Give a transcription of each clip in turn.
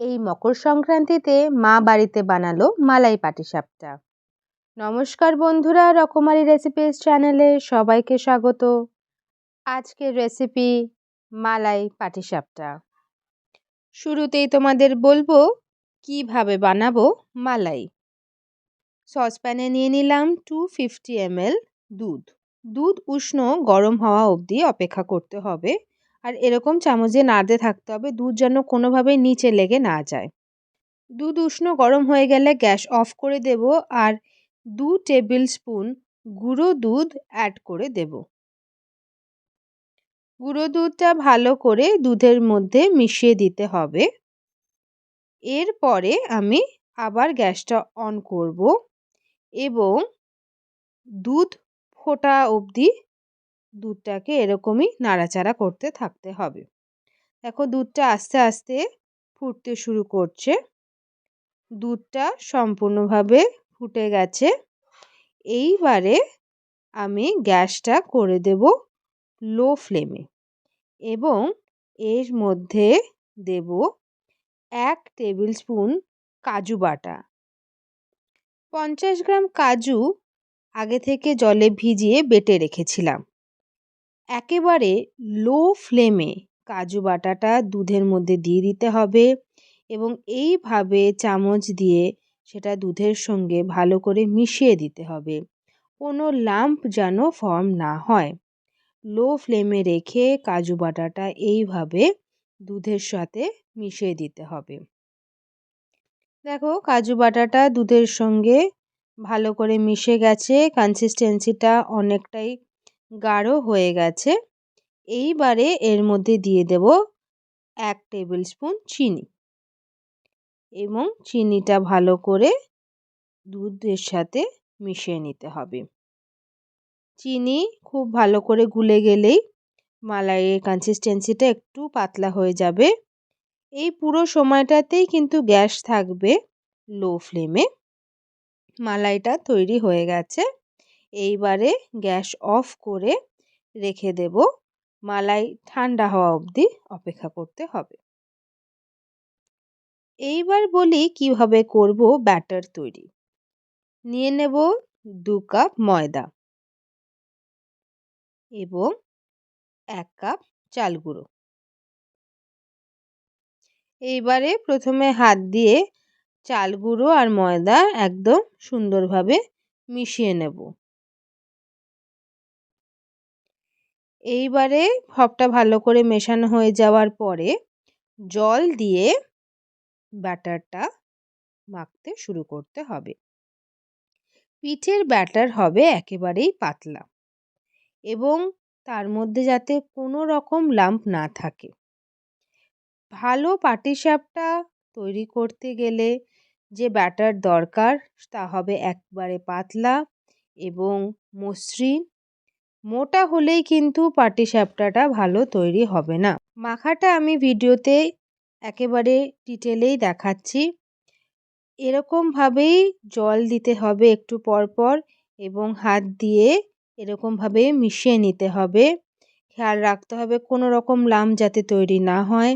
এই মকর সংক্রান্তিতে মা বাড়িতে বানালো মালাই পাটিসাপটা। নমস্কার বন্ধুরা, রকমারি রেসিপিস চ্যানেলে সবাইকে স্বাগত। আজকের রেসিপি মালাই পাটিসাপটা। শুরুতেই তোমাদের বলব, কীভাবে বানাবো মালাই? সসপ্যানে নিয়ে নিলাম টু ফিফটি এমএল দুধ। দুধ উষ্ণ গরম হওয়া অবধি অপেক্ষা করতে হবে। আর এরকম চামচ দিয়ে নাড়তে থাকতে হবে, দুধ যেন কোনোভাবেই নিচে লেগে না যায়। দুধ উষ্ণ গরম হয়ে গেলে গ্যাস অফ করে দেব আর দু টেবিল স্পুন গুঁড়ো দুধ অ্যাড করে দেব। গুঁড়ো দুধটা ভালো করে দুধের মধ্যে মিশিয়ে দিতে হবে। এরপরে আমি আবার গ্যাসটা অন করব এবং দুধ ফোটা অবধি দুধটাকে এরকমই নাড়াচাড়া করতে থাকতে হবে। দেখো দুধটা আস্তে আস্তে ফুটতে শুরু করছে। দুধটা সম্পূর্ণভাবে ফুটে গেছে। এইবারে আমি গ্যাসটা করে দেব লো ফ্লেমে এবং এর মধ্যে দেব এক টেবিল স্পুন কাজু বাটা। পঞ্চাশ গ্রাম কাজু আগে থেকে জলে ভিজিয়ে বেটে রেখেছিলাম। একেবারে লো ফ্লেমে কাজু বাটাটা দুধের মধ্যে দিয়ে দিতে হবে এবং এইভাবে চামচ দিয়ে সেটা দুধের সঙ্গে ভালো করে মিশিয়ে দিতে হবে। কোনো লাম্প যেন ফর্ম না হয়। লো ফ্লেমে রেখে কাজু বাটাটা এইভাবে দুধের সাথে মিশিয়ে দিতে হবে। দেখো কাজু বাটাটা দুধের সঙ্গে ভালো করে মিশে গেছে। কনসিস্টেন্সিটা অনেকটাই গাঢ় হয়ে গেছে। এইবারে এর মধ্যে দিয়ে দেব এক টেবিল স্পুন চিনি। এবং চিনিটা ভালো করে দুধের সাথে মিশিয়ে নিতে হবে। চিনি খুব ভালো করে গুলে গেলেই মালাইয়ের কনসিস্টেন্সিটা একটু পাতলা হয়ে যাবে। এই পুরো সময়টাতেই কিন্তু গ্যাস থাকবে লো ফ্লেমে। মালাইটা তৈরি হয়ে গেছে। এইবারে গ্যাস অফ করে রেখে দেব। মালাই ঠান্ডা হওয়া অবধি অপেক্ষা করতে হবে। এইবার বলি কীভাবে করব ব্যাটার তৈরি। নিয়ে নেব দু কাপ ময়দা এবং এক কাপ চাল গুঁড়ো। এইবারে প্রথমে হাত দিয়ে চাল গুঁড়ো আর ময়দা একদম সুন্দরভাবে মিশিয়ে নেব। এইবারে সবটা ভালো করে মেশানো হয়ে যাওয়ার পরে জল দিয়ে ব্যাটারটা মাখতে শুরু করতে হবে। পিঠের ব্যাটার হবে একেবারেই পাতলা এবং তার মধ্যে যাতে কোনো রকম লাম্প না থাকে। ভালো পাটিসাপটা তৈরি করতে গেলে যে ব্যাটার দরকার তা হবে একবারে পাতলা এবং মসৃণ মোটা হলেই কিন্তু পাটিসাপটাটা ভালো তৈরি হবে না। মাখাটা আমি ভিডিওতে একেবারে ডিটেলেই দেখাচ্ছি। এরকমভাবেই জল দিতে হবে একটু পর পর এবং হাত দিয়ে এরকমভাবে মিশিয়ে নিতে হবে। খেয়াল রাখতে হবে কোনো রকম লাম যাতে তৈরি না হয়।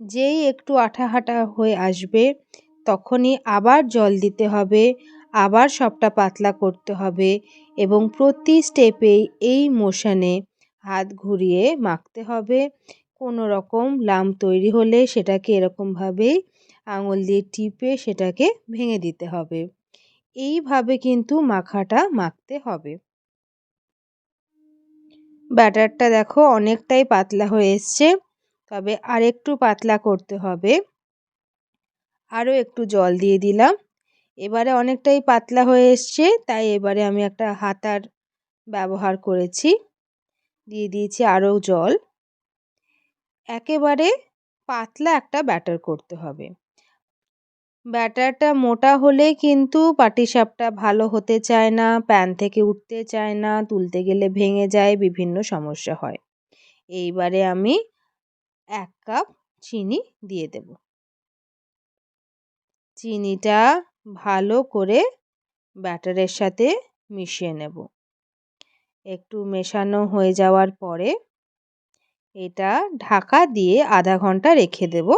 যেই একটু আঠা হাঁটা হয়ে আসবে তখনই আবার জল দিতে হবে, আবার সবটা পাতলা করতে হবে। এবং প্রতি স্টেপেই এই মোশনে হাত ঘুরিয়ে মাখতে হবে। কোনো রকম লাম তৈরি হলে সেটাকে এরকমভাবেই আঙুল দিয়ে টিপে সেটাকে ভেঙে দিতে হবে। এইভাবে কিন্তু মাখাটা মাখতে হবে। ব্যাটারটা দেখো অনেকটাই পাতলা হয়ে এসছে। তবে আরেকটু পাতলা করতে হবে। আরও একটু জল দিয়ে দিলাম। এবারে অনেকটাই পাতলা হয়ে এসছে, তাই এবারে আমি একটা হাতার ব্যবহার করেছি। দিয়ে দিয়েছি আরও জল। একেবারে পাতলা একটা ব্যাটার করতে হবে। ব্যাটারটা মোটা হলে কিন্তু পাটিসাপটা ভালো হতে চায় না, প্যান থেকে উঠতে চায় না, তুলতে গেলে ভেঙে যায়, বিভিন্ন সমস্যা হয়। এইবারে আমি এক কাপ চিনি দিয়ে দেব। চিনিটা ভালো করে ব্যাটারের সাথে মিশিয়ে নেব। একটু মেশানো হয়ে যাওয়ার পরে এটা ঢাকা দিয়ে আধা ঘণ্টা রেখে দেব।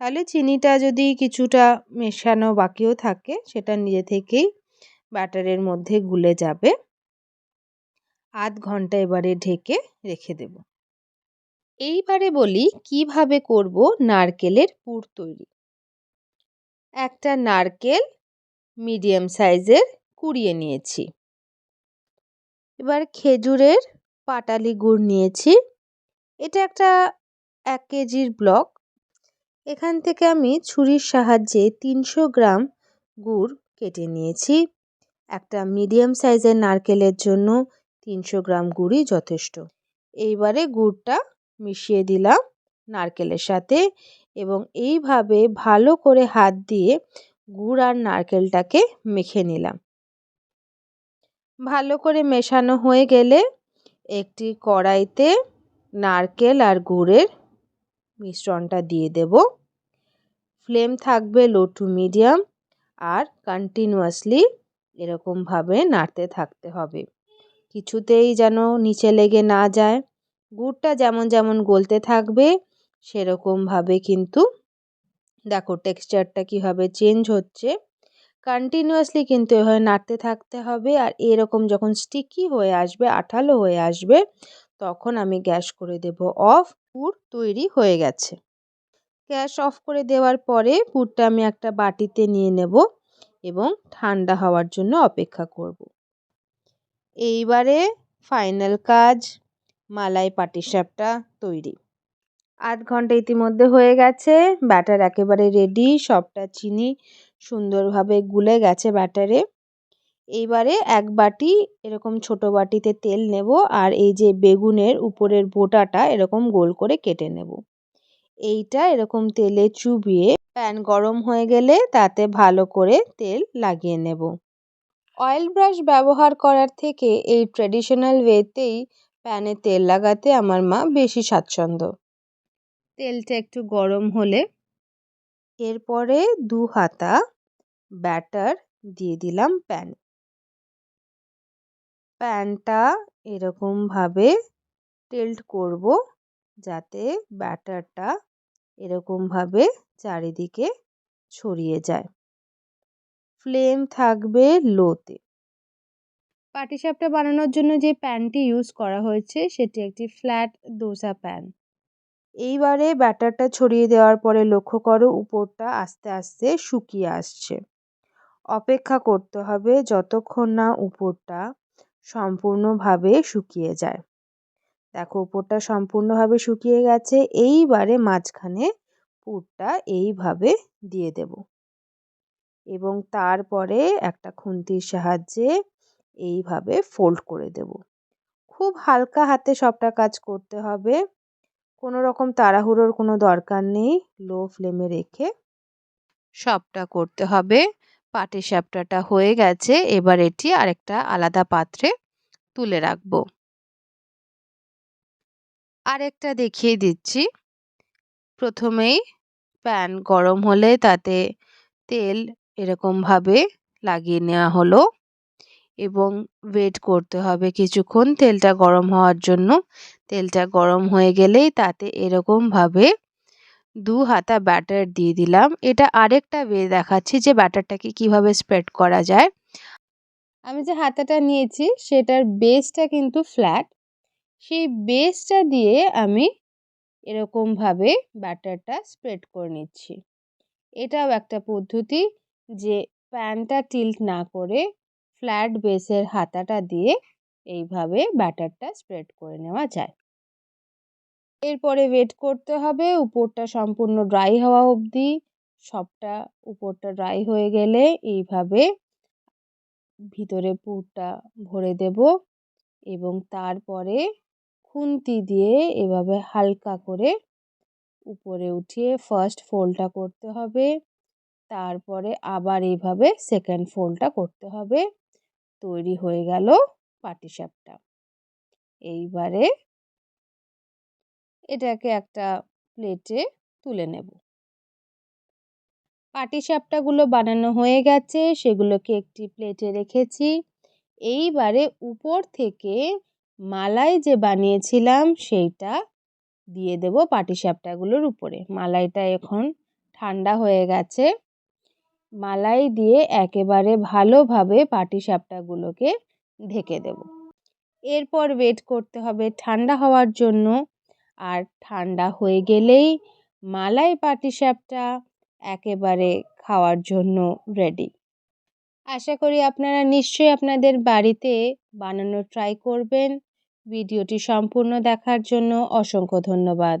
তাহলে চিনিটা যদি কিছুটা মেশানো বাকিও থাকে, সেটা নিজে থেকেই ব্যাটারের মধ্যে গুলে যাবে। আধ ঘণ্টা এবারে ঢেকে রেখে দেব। এইবারে বলি কীভাবে করব নারকেলের পুর তৈরি। একটা নারকেল মিডিয়াম সাইজের কুড়িয়ে নিয়েছি। এবার খেজুরের পাটালি গুড় নিয়েছি। এটা একটা এক কেজির ব্লক। এখান থেকে আমি ছুরির সাহায্যে তিনশো গ্রাম গুড় কেটে নিয়েছি। একটা মিডিয়াম সাইজের নারকেলের জন্য তিনশো গ্রাম গুড়ই যথেষ্ট। এইবারে গুড়টা মিশিয়ে দিলাম নারকেলের সাথে। এবং এইভাবে ভালো করে হাত দিয়ে গুড় আর নারকেলটাকে মেখে নিলাম। ভালো করে মেশানো হয়ে গেলে একটি কড়াইতে নারকেল আর গুড়ের মিশ্রণটা দিয়ে দেব। ফ্লেম থাকবে লো টু মিডিয়াম আর কন্টিনিউয়াসলি এরকমভাবে নাড়তে থাকতে হবে। কিছুতেই যেন নিচে লেগে না যায়। গুড়টা যেমন যেমন গলতে থাকবে সেরকমভাবে কিন্তু দেখো টেক্সচারটা কীভাবে চেঞ্জ হচ্ছে কন্টিনিউয়াসলি কিন্তু এভাবে নাড়তে থাকতে হবে আর এরকম যখন স্টিকি হয়ে আসবে, আঠালো হয়ে আসবে, তখন আমি গ্যাস করে দেব অফ পুর তৈরি হয়ে গেছে। গ্যাস অফ করে দেওয়ার পরে পুরটা আমি একটা বাটিতে নিয়ে নেব এবং ঠান্ডা হওয়ার জন্য অপেক্ষা করব। এইবারে ফাইনাল কাজ, মালাই পাটিসাপটা তৈরি। আধ ঘণ্টা ইতিমধ্যে হয়ে গেছে। ব্যাটার একেবারে রেডি সবটা চিনি সুন্দরভাবে গুলে গেছে ব্যাটারে। এইবারে এক বাটি এরকম ছোট বাটিতে তেল নেব আর এই যে বেগুনের উপরের বোটাটা এরকম গোল করে কেটে নেব। এইটা এরকম তেলে চুবিয়ে প্যান গরম হয়ে গেলে তাতে ভালো করে তেল লাগিয়ে নেব। অয়েল ব্রাশ ব্যবহার করার থেকে এই ট্রেডিশনাল ওয়েতেই প্যানে তেল লাগাতে আমার মা বেশি স্বাচ্ছন্দ্য। তেলটা একটু গরম হলে এরপরে দু হাতা ব্যাটার দিয়ে দিলাম প্যান। প্যানটা এরকমভাবে টেল্ট করব যাতে ব্যাটারটা এরকমভাবে চারিদিকে ছড়িয়ে যায়। ফ্লেম থাকবে লোতে। পাটিসাপটা বানানোর জন্য যে প্যানটি ইউজ করা হয়েছে সেটি একটি ফ্ল্যাট দোসা প্যান। এইবারে ব্যাটারটা ছড়িয়ে দেওয়ার পরে লক্ষ্য করো, উপরটা আস্তে আস্তে শুকিয়ে আসছে। অপেক্ষা করতে হবে যতক্ষণ না উপরটা সম্পূর্ণভাবে শুকিয়ে যায়। দেখো, উপরটা সম্পূর্ণভাবে শুকিয়ে গেছে, এইবারে মাঝখানে পুরটা এইভাবে দিয়ে দেব। এবং তারপরে একটা খুন্তির সাহায্যে এইভাবে ফোল্ড করে দেব। খুব হালকা হাতে সবটা কাজ করতে হবে। কোনো রকম তাড়াহুড়োর কোনো দরকার নেই। লো ফ্লেমে রেখে সবটা করতে হবে। পাটিসাপটাটা হয়ে গেছে। এবার এটি আরেকটা আলাদা পাত্রে তুলে রাখব। আরেকটা দেখিয়ে দিচ্ছি। প্রথমেই প্যান গরম হলে তাতে তেল এরকমভাবে লাগিয়ে নেওয়া হলো। এবং ওয়েট করতে হবে। কিছুক্ষণ তেলটা গরম হওয়ার জন্য। তেলটা গরম হয়ে গেলেই তাতে এরকমভাবে দু হাতা ব্যাটার দিয়ে দিলাম। এটা আরেকটা ওয়ে দেখাচ্ছি যে ব্যাটারটাকে কীভাবে স্প্রেড করা যায়। আমি যে হাতাটা নিয়েছি, সেটার বেসটা কিন্তু ফ্ল্যাট সেই বেসটা দিয়ে আমি এরকমভাবে ব্যাটারটা স্প্রেড করে নিচ্ছি। এটাও একটা পদ্ধতি যে প্যানটা টিল্ট না করে ফ্ল্যাট বেসের হাতাটা দিয়ে এইভাবে ব্যাটারটা স্প্রেড করে নেওয়া যায়। এরপরে ওয়েট করতে হবে, উপরটা সম্পূর্ণ ড্রাই হওয়া অবধি। সবটা উপরটা ড্রাই হয়ে গেলে এইভাবে ভিতরে পুরটা ভরে দেব এবং তারপরে খুন্তি দিয়ে এভাবে হালকা করে উপরে উঠিয়ে ফার্স্ট ফোল্ডটা করতে হবে। তারপরে আবার এইভাবে সেকেন্ড ফোল্ডটা করতে হবে। তৈরি হয়ে গেল পাটিসাপটা। এইবারে এটাকে একটা প্লেটে তুলে নেব। পাটিসাপটাগুলো বানানো হয়ে গেছে, সেগুলোকে একটি প্লেটে রেখেছি। এইবারে উপর থেকে মালাই যে বানিয়েছিলাম, সেইটা দিয়ে দেব পাটিসাপটাগুলোর উপরে। মালাইটা এখন ঠান্ডা হয়ে গেছে। মালাই দিয়ে একেবারে ভালোভাবে পাটিসাপটাগুলোকে ঢেকে দেব। এরপর ওয়েট করতে হবে ঠান্ডা হওয়ার জন্য। আর ঠান্ডা হয়ে গেলেই মালাই পাটিসাপটা একেবারে খাওয়ার জন্য রেডি আশা করি আপনারা নিশ্চয়ই আপনাদের বাড়িতে বানানোর ট্রাই করবেন। ভিডিওটি সম্পূর্ণ দেখার জন্য অসংখ্য ধন্যবাদ।